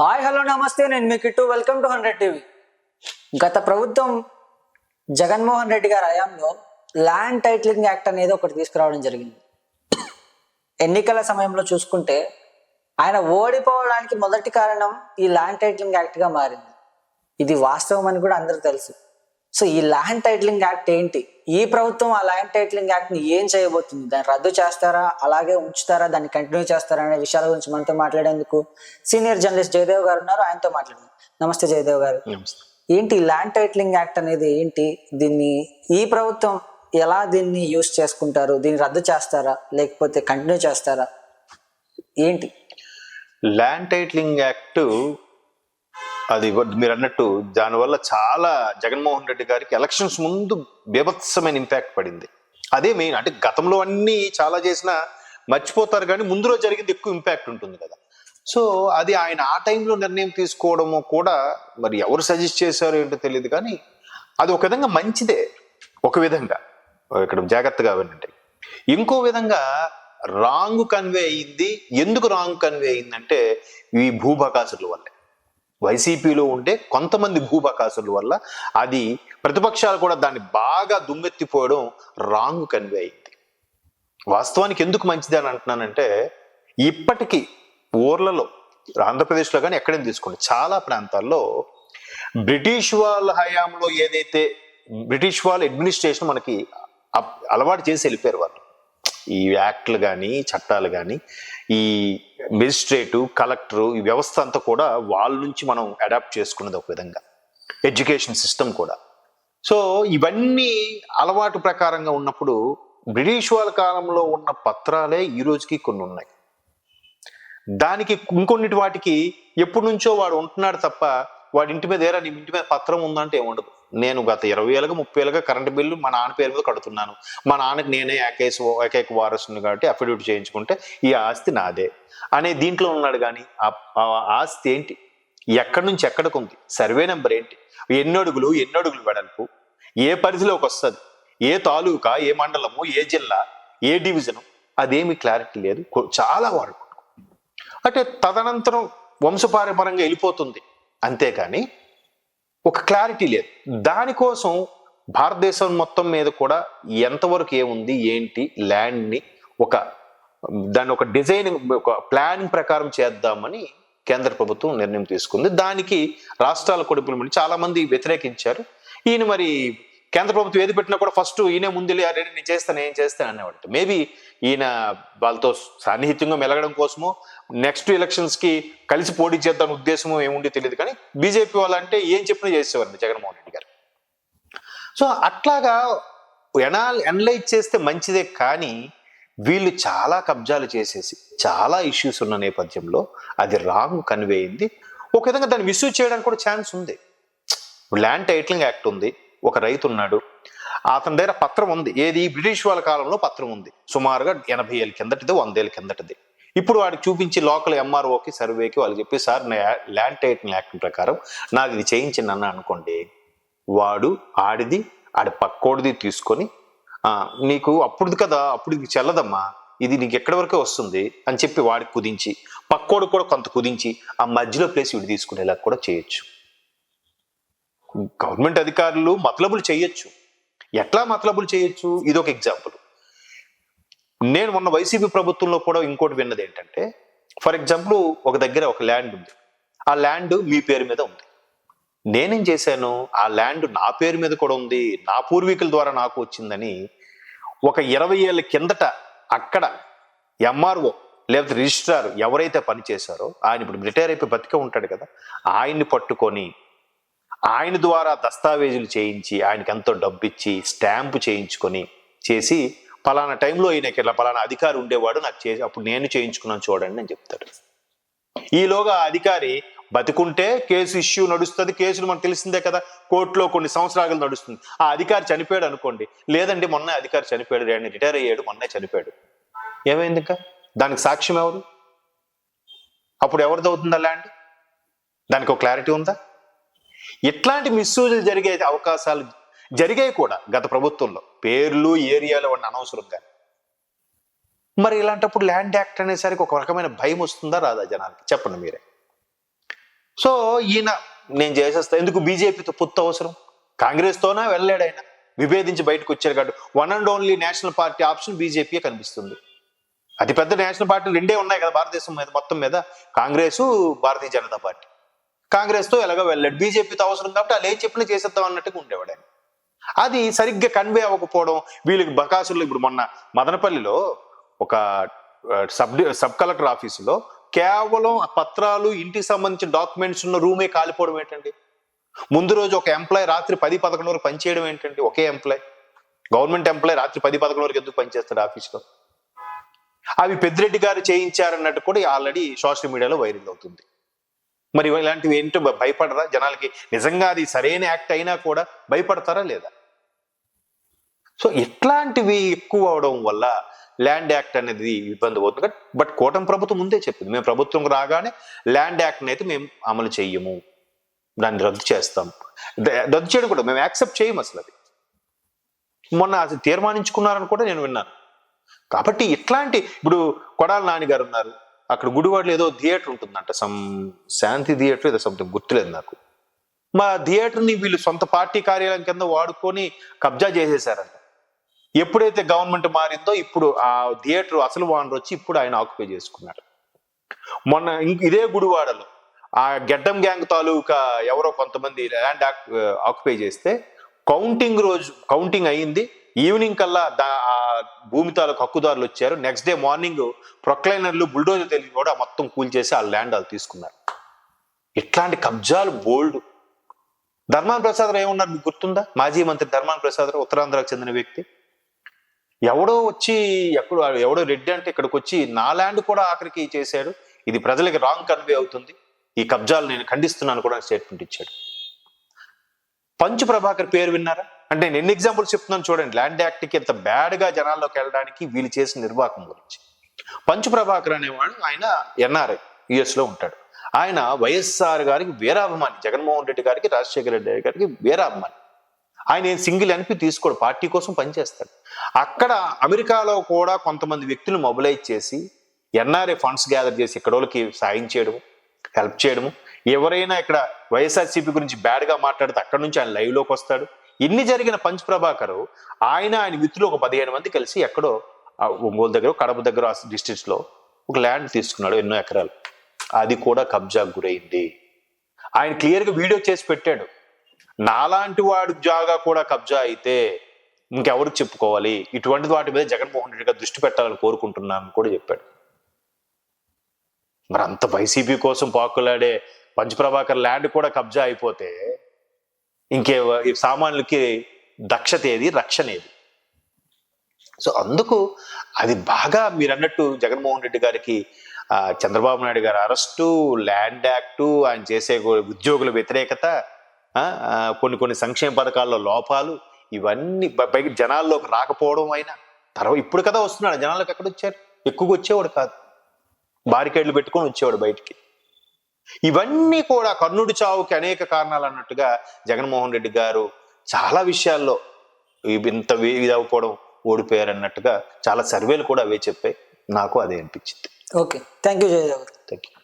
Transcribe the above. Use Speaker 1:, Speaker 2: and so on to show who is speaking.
Speaker 1: Hi hello namaste. నేను మీ Kittu. Welcome to hundred TV. గత ప్రభుత్వం జగన్మోహన్ రెడ్డి గారి హయాంలో ల్యాండ్ టైటిలింగ్ యాక్ట్ అనేది ఒకటి తీసుకురావడం జరిగింది. ఎన్నికల సమయంలో చూసుకుంటే ఆయన ఓడిపోవడానికి మొదటి కారణం ఈ ల్యాండ్ టైటిలింగ్ యాక్ట్గా మారింది. ఇది వాస్తవం అని కూడా అందరూ తెలుసు. సో ఈ ల్యాండ్ టైటిలింగ్ యాక్ట్ ఏంటి? ఈ ప్రభుత్వం ఆ ల్యాండ్ టైటిలింగ్ యాక్ట్ని ఏం చేయబోతుంది? దాన్ని రద్దు చేస్తారా? అలాగే ఉంచుతారా? దాన్ని కంటిన్యూ చేస్తారా? అనే విషయాల గురించి మనతో మాట్లాడేందుకు సీనియర్ జర్నలిస్ట్ జయదేవ్ గారు ఉన్నారు. ఆయనతో మాట్లాడదాం. నమస్తే జయదేవ్ గారు. ఏంటి ఈ ల్యాండ్ టైటిలింగ్ యాక్ట్ అనేది ఏంటి? దీన్ని ఈ ప్రభుత్వం ఎలా దీన్ని యూస్ చేసుకుంటారు? దీన్ని రద్దు చేస్తారా? లేకపోతే కంటిన్యూ చేస్తారా? ఏంటి?
Speaker 2: ల్యాండ్ టైటిలింగ్ యాక్ట్ అది మీరు అన్నట్టు దానివల్ల చాలా జగన్మోహన్ రెడ్డి గారికి ఎలక్షన్స్ ముందు బీభత్సమైన ఇంపాక్ట్ పడింది. అదే మెయిన్ అంటే గతంలో అన్నీ చాలా చేసినా మర్చిపోతారు కానీ ముందులో జరిగింది ఎక్కువ ఇంపాక్ట్ ఉంటుంది కదా. సో అది ఆయన ఆ టైంలో నిర్ణయం తీసుకోవడము కూడా మరి ఎవరు సజెస్ట్ చేశారో ఏంటో తెలియదు కానీ అది ఒక విధంగా మంచిదే. ఒక విధంగా. ఇక్కడ జాగ్రత్తగా వినండి. ఇంకో విధంగా రాంగ్ కన్వే అయింది. ఎందుకు రాంగ్ కన్వే అయిందంటే ఈ భూభకాసుల వల్లే. వైసీపీలో ఉండే కొంతమంది భూభకాసుల వల్ల అది ప్రతిపక్షాలు కూడా దాన్ని బాగా దుమ్మెత్తిపోవడం రాంగ్ కన్వే అయింది. వాస్తవానికి ఎందుకు మంచిది అని అంటున్నానంటే ఇప్పటికీ ఊర్లలో ఆంధ్రప్రదేశ్లో కానీ ఎక్కడైనా తీసుకోండి చాలా ప్రాంతాల్లో బ్రిటిష్ వాళ్ళ హయాంలో ఏదైతే బ్రిటిష్ వాళ్ళ అడ్మినిస్ట్రేషన్ మనకి అలవాటు చేసి వెళ్ళిపోయారు వాళ్ళు. ఈ యాక్ట్లు కానీ చట్టాలు కానీ ఈ మెజిస్ట్రేటు కలెక్టరు ఈ వ్యవస్థ అంతా కూడా వాళ్ళ నుంచి మనం అడాప్ట్ చేసుకున్నది ఒక విధంగా. ఎడ్యుకేషన్ సిస్టమ్ కూడా. సో ఇవన్నీ అలవాటు ప్రకారంగా ఉన్నప్పుడు బ్రిటిష్ వాళ్ళ కాలంలో ఉన్న పత్రాలే ఈ రోజుకి కొన్ని ఉన్నాయి. దానికి ఇంకొన్నిటి వాటికి ఎప్పటి నుంచో వాడు ఉంటున్నాడు తప్ప వాడి ఇంటి మీద ఏరా నీ ఇంటి మీద పత్రం ఉందంటే ఏముండదు నేను గత ఇరవై ఏళ్ళగా ముప్పై ఏళ్ళగా కరెంట్ బిల్లు మా నాన్న పేరు మీద కడుతున్నాను. మా నాన్నకి నేనే ఏకైక ఏకైక వారసుని కాబట్టి అఫిడవిట్ చేయించుకుంటే ఈ ఆస్తి నాదే. అనే దీంట్లో ఉన్నాడు కానీ ఆ ఆస్తి ఏంటి? ఎక్కడి నుంచి ఎక్కడికి ఉంది? సర్వే నెంబర్ ఏంటి? ఎన్ని అడుగులు ఎన్ని అడుగులు వెడల్పు? ఏ పరిధిలోకి వస్తుంది? ఏ తాలూకా ఏ మండలము ఏ జిల్లా ఏ డివిజను? అదేమి క్లారిటీ లేదు. చాలా వరకు అంటే తదనంతరం వంశపారంపరంగా వెళ్ళిపోతుంది. అంతేకాని ఒక క్లారిటీ లేదు. దానికోసం భారతదేశం మొత్తం మీద కూడా ఎంతవరకు ఏముంది ఏంటి ల్యాండ్ని ఒక దాన్ని ఒక డిజైన్ ఒక ప్లానింగ్ ప్రకారం చేద్దామని కేంద్ర ప్రభుత్వం నిర్ణయం తీసుకుంది. దానికి రాష్ట్రాల కూడా ఇంప్లిమెంట్ చాలా మంది వ్యతిరేకించారు. ఈయన మరి కేంద్ర ప్రభుత్వం ఏది పెట్టినా కూడా ఫస్ట్ ఈయనే ముందు అరే నేను చేస్తాను ఏం చేస్తాను అనేవాడు. మేబీ ఈయన వాళ్ళతో సాన్నిహిత్యంగా మెలగడం కోసమో నెక్స్ట్ ఎలక్షన్స్కి కలిసి పోటీ చేద్దాం ఉద్దేశమో ఏముండి తెలియదు. కానీ బీజేపీ వాళ్ళంటే ఏం చెప్పినా చేసేవారండి జగన్మోహన్ రెడ్డి గారు. సో అట్లాగా ఎనాల్ ఎనలైజ్ చేస్తే మంచిదే కానీ వీళ్ళు చాలా కబ్జాలు చేసేసి చాలా ఇష్యూస్ ఉన్న నేపథ్యంలో అది రాంగ్ కన్వే అయింది. ఒక విధంగా దాన్ని మిస్యూజ్ చేయడానికి కూడా ఛాన్స్ ఉంది. ల్యాండ్ టైటిలింగ్ యాక్ట్ ఉంది. ఒక రైతు ఉన్నాడు. అతని దగ్గర పత్రం ఉంది. ఏది? బ్రిటిష్ వాళ్ళ కాలంలో పత్రం ఉంది. సుమారుగా ఎనభై ఏళ్ళ కిందటిది వందేళ్ళ కిందటిది. ఇప్పుడు వాడికి చూపించి లోకల్ ఎంఆర్ఓకి సర్వేకి వాళ్ళు చెప్పి సార్ నా ల్యాండ్ టైటిల్ యాక్ట్ ప్రకారం నాకు ఇది చేయించింది అన్న అనుకోండి. వాడు ఆడిది ఆడి పక్కోడిది తీసుకొని నీకు అప్పుడుది కదా అప్పుడు ఇది చెల్లదమ్మా. ఇది నీకు ఎక్కడి వరకే వస్తుంది? అని చెప్పి వాడికి కుదించి పక్కోడు కూడా కొంత కుదించి ఆ మధ్యలో ప్లేస్ వీడు తీసుకునేలా కూడా చేయొచ్చు. గవర్నమెంట్ అధికారులు మతలబులు చేయొచ్చు. ఎట్లా మతలబులు చేయొచ్చు? ఇది ఒక ఎగ్జాంపుల్ నేను మొన్న వైసీపీ ప్రభుత్వంలో కూడా ఇంకోటి విన్నది ఏంటంటే ఫర్ ఎగ్జాంపుల్ ఒక దగ్గర ఒక ల్యాండ్ ఉంది. ఆ ల్యాండ్ మీ పేరు మీద ఉంది. నేనేం చేశాను? ఆ ల్యాండ్ నా పేరు మీద కూడా ఉంది. నా పూర్వీకుల ద్వారా నాకు వచ్చిందని ఒక ఇరవై ఏళ్ళ కిందట అక్కడ ఎంఆర్ఓ లేకపోతే రిజిస్ట్రార్ ఎవరైతే పని చేశారో ఆయన ఇప్పుడు రిటైర్ అయిపోయి బతికే ఉంటాడు కదా ఆయన్ని పట్టుకొని ఆయన ద్వారా దస్తావేజులు చేయించి ఆయనకి ఎంతో డబ్బు ఇచ్చి స్టాంపు చేయించుకొని చేసి పలానా టైంలో ఈయనకి ఇట్లా పలానా అధికారి ఉండేవాడు నాకు చేసి అప్పుడు నేను చేయించుకున్నాను చూడండి అని చెప్తాడు. ఈలోగా అధికారి బతికుంటే కేసు ఇష్యూ నడుస్తుంది కేసులు మనకు తెలిసిందే కదా కోర్టులో కొన్ని సంవత్సరాలు నడుస్తుంది. ఆ అధికారి చనిపోయాడు అనుకోండి లేదండి మొన్న అధికారి చనిపోయాడు ఆయన రిటైర్ అయ్యాడు మొన్నే చనిపోయాడు. ఏమైంది ఇంకా? దానికి సాక్ష్యం ఎవరు? అప్పుడు ఎవరిది అవుతుందా ల్యాండ్ దానికి ఒక క్లారిటీ ఉందా? ఇట్లాంటి మిస్యూజులు జరిగే అవకాశాలు జరిగాయి కూడా గత ప్రభుత్వంలో. పేర్లు ఏరియాలు అన్న అనవసరంగా మరి ఇలాంటప్పుడు ల్యాండ్ యాక్ట్ అనేసరికి ఒక రకమైన భయం వస్తుందా రాదా జనానికి చెప్పండి మీరే. సో ఈయన నేను చేసేస్తా ఎందుకు బీజేపీతో పొత్తు అవసరం? కాంగ్రెస్తోనా వెళ్ళాడు ఆయన? విభేదించి బయటకు వచ్చారు కాబట్టి one and only national party option BJP కనిపిస్తుంది. అతి పెద్ద నేషనల్ పార్టీలు రెండే ఉన్నాయి కదా భారతదేశం మీద మొత్తం మీద. కాంగ్రెస్ భారతీయ జనతా పార్టీ. కాంగ్రెస్తో ఎలాగో వెళ్ళాడు. బీజేపీతో అవసరం కాబట్టి వాళ్ళు ఏం చెప్పినా చేసేద్దాం అన్నట్టుగా ఉండేవాడు ఆయన. అది సరిగ్గా కన్వే అవ్వకపోవడం వీళ్ళకి బకాసులు ఇప్పుడు మొన్న మదనపల్లిలో ఒక సబ్ సబ్ కలెక్టర్ ఆఫీసులో కేవలం పత్రాలు ఇంటికి సంబంధించిన డాక్యుమెంట్స్ ఉన్న రూమే కాలిపోవడం ఏంటండి? ముందు రోజు ఒక ఎంప్లాయ్ రాత్రి పది పదకొండు వరకు పనిచేయడం ఏంటండి? ఒకే ఎంప్లాయ్ గవర్నమెంట్ ఎంప్లాయ్ రాత్రి పది పదకొండు వరకు ఎందుకు పనిచేస్తాడు ఆఫీస్లో? అవి పెద్దిరెడ్డి గారు చేయించారన్నట్టు కూడా ఆల్రెడీ సోషల్ మీడియాలో వైరల్ అవుతుంది. మరి ఇలాంటివి ఏంటో భయపడరా? జనాలకి నిజంగా అది సరైన యాక్ట్ అయినా కూడా భయపడతారా లేదా? సో ఇట్లాంటివి ఎక్కువ అవడం వల్ల ల్యాండ్ యాక్ట్ అనేది ఇబ్బంది అవుతుంది. బట్ కూటమి ప్రభుత్వం ముందే చెప్పింది. మేము ప్రభుత్వం రాగానే ల్యాండ్ యాక్ట్ని అయితే మేము అమలు చెయ్యము దాన్ని రద్దు చేస్తాం. ద- రద్దు చేయడం కూడా మేము యాక్సెప్ట్ చేయము అసలు అది. మొన్న అది తీర్మానించుకున్నారని కూడా నేను విన్నాను. కాబట్టి ఇట్లాంటి ఇప్పుడు కొడాల నాని గారు ఉన్నారు. అక్కడ గుడివాడలో ఏదో థియేటర్ ఉంటుందంట. సమ్ శాంతి థియేటర్ ఏదో సంథింగ్ గుర్తులేదు నాకు. మా థియేటర్ని వీళ్ళు సొంత పార్టీ కార్యాలయం కింద వాడుకొని కబ్జా చేసేసారంట. ఎప్పుడైతే గవర్నమెంట్ మారిందో ఇప్పుడు ఆ థియేటర్ అసలు ఓనర్ వచ్చి ఇప్పుడు ఆయన ఆక్యుపై చేసుకున్నాడు. మొన్న ఇదే గుడివాడలో ఆ గెడ్డం గ్యాంగ్ తాలూకా ఎవరో కొంతమంది ల్యాండ్ ఆక్యుపై చేస్తే కౌంటింగ్ రోజు కౌంటింగ్ అయ్యింది. ఈవినింగ్ కల్లా దా భూమి తాలూకు హక్కుదారులు వచ్చారు. నెక్స్ట్ డే మార్నింగ్ ప్రొక్లైనర్లు బుల్డోజర్ తెలియని కూడా మొత్తం కూల్చేసి ఆ ల్యాండ్ వాళ్ళు తీసుకున్నారు. ఇట్లాంటి కబ్జాలు బోల్డ్. ధర్మాన ప్రసాద్ ఏమున్నారు ఏమన్నారు మీకు గుర్తుందా? మాజీ మంత్రి ధర్మాన ప్రసాదరావు ఉత్తరాంధ్రకు చెందిన వ్యక్తి. ఎవడో వచ్చి ఎక్కడ ఎవడో రెడ్డి అంటే ఇక్కడికి వచ్చి నా ల్యాండ్ కూడా ఆఖరికి చేశాడు. ఇది ప్రజలకి రాంగ్ కన్వే అవుతుంది. ఈ కబ్జాలు నేను ఖండిస్తున్నాను కూడా స్టేట్మెంట్ ఇచ్చాడు. పంచు ప్రభాకర్ పేరు విన్నారా? అంటే నేను ఎన్ని ఎగ్జాంపుల్స్ చెప్తున్నాను చూడండి. ల్యాండ్ యాక్ట్కి ఎంత బ్యాడ్గా జనాల్లోకి వెళ్ళడానికి వీళ్ళు చేసిన నిర్వాహకం గురించి. పంచు ప్రభాకర్ అనేవాడు ఆయన ఎన్ఆర్ఐ యుఎస్లో ఉంటాడు. ఆయన వైఎస్ఆర్ గారికి వీరాభిమాని జగన్మోహన్ రెడ్డి గారికి రాజశేఖర రెడ్డి గారికి వీరాభిమాని. ఆయన సింగిల్ ఎన్పి తీసుకోడు పార్టీ కోసం పనిచేస్తాడు అక్కడ అమెరికాలో కూడా కొంతమంది వ్యక్తులు మొబిలైజ్ చేసి ఎన్ఆర్ఏ ఫండ్స్ గ్యాదర్ చేసి ఇక్కడ వాళ్ళకి సాయం చేయడము హెల్ప్ చేయడము. ఎవరైనా ఇక్కడ వైఎస్ఆర్సీపీ గురించి బ్యాడ్గా మాట్లాడితే అక్కడ నుంచి ఆయన లైవ్లోకి వస్తాడు. ఇన్ని జరిగిన పంచ్ ప్రభాకర్ ఆయన ఆయన మిత్రులు ఒక పదిహేను మంది కలిసి ఎక్కడో ఒంగోలు దగ్గర కడప దగ్గర డిస్ట్రిక్ట్స్లో ఒక ల్యాండ్ తీసుకున్నాడు ఎన్నో ఎకరాలు. అది కూడా కబ్జాకు గురైంది. ఆయన క్లియర్గా వీడియో చేసి పెట్టాడు. నాలాంటి వాడు జాగా కూడా కబ్జా అయితే ఇంకెవరికి చెప్పుకోవాలి? ఇటువంటి వాటి మీద జగన్మోహన్ రెడ్డి గారు దృష్టి పెట్టాలని కోరుకుంటున్నాను కూడా చెప్పాడు. మరి అంత వైసీపీ కోసం పాకులాడే పంచప్రభాకర్ ల్యాండ్ కూడా కబ్జా అయిపోతే ఇంకే సామాన్యులకి దక్షత ఏది? రక్షణ ఏది? సో అందుకు అది బాగా మీరు అన్నట్టు జగన్మోహన్ రెడ్డి గారికి చంద్రబాబు నాయుడు గారి అరెస్టు ల్యాండ్ యాక్టు ఆయన చేసే ఉద్యోగుల వ్యతిరేకత కొన్ని కొన్ని సంక్షేమ పథకాల్లో లోపాలు ఇవన్నీ బయట పైకి జనాల్లోకి రాకపోవడం అయినా తర్వాత ఇప్పుడు కదా వస్తున్నాడు. జనాలకు ఎక్కడ వచ్చారు ఎక్కువగా వచ్చేవాడు కాదు. బారికేడ్లు పెట్టుకొని వచ్చేవాడు బయటికి. ఇవన్నీ కూడా కర్ణుడి చావుకి అనేక కారణాలు అన్నట్టుగా జగన్మోహన్ రెడ్డి గారు చాలా విషయాల్లో ఇంత వే- ఇది అవ్వకపోవడం ఓడిపోయారు అన్నట్టుగా చాలా సర్వేలు కూడా అవే చెప్పాయి. నాకు అదే అనిపించింది.
Speaker 1: Okay. Thank you Jayadev
Speaker 2: thank you